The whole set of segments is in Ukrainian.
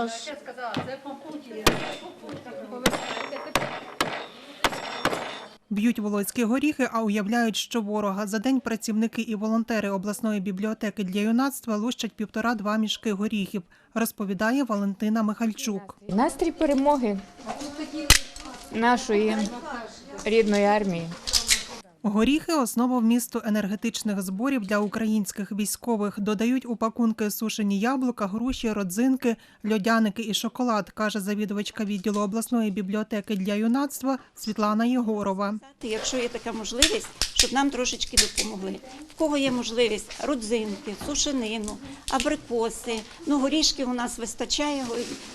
аж Б'ють волоські горіхи, а уявляють, що ворога за день працівники і волонтери обласної бібліотеки для юнацтва лущать півтора-два мішки горіхів, розповідає Валентина Михальчук. Настрій перемоги нашої рідної армії. Горіхи основа вмісту енергетичних зборів для українських військових. Додають у пакунки сушені яблука, груші, родзинки, льодяники і шоколад, каже завідувачка відділу обласної бібліотеки для юнацтва Світлана Єгорова. Якщо є така можливість, щоб нам трошечки допомогли. В кого є можливість родзинки, сушенину, абрикоси. Ну, горішки у нас вистачає,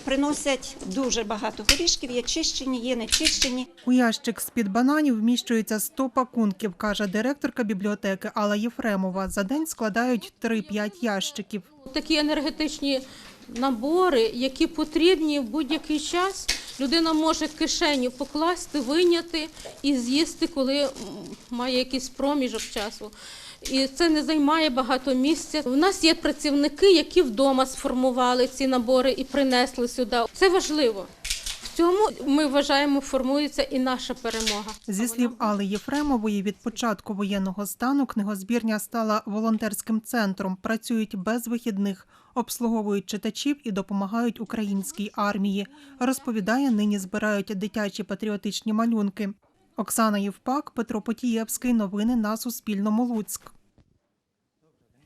приносять дуже багато горішків, є чищені, є нечищені. У ящик з-під бананів вміщується 100 пакунків, каже директорка бібліотеки Алла Єфремова. За день складають 3-5 ящиків. такі енергетичні набори, які потрібні в будь-який час. Людина може кишеню покласти, виняти і з'їсти, коли має якийсь проміжок часу. І це не займає багато місця. У нас є працівники, які вдома сформували ці набори і принесли сюди. Це важливо. В цьому ми вважаємо, формується і наша перемога. Зі слів Алли Єфремової, від початку воєнного стану книгозбірня стала волонтерським центром. Працюють без вихідних, обслуговують читачів і допомагають українській армії. Розповідає, нині збирають дитячі патріотичні малюнки. Оксана Євпак, Петро Потієвський. Новини на Суспільному. Луцьк.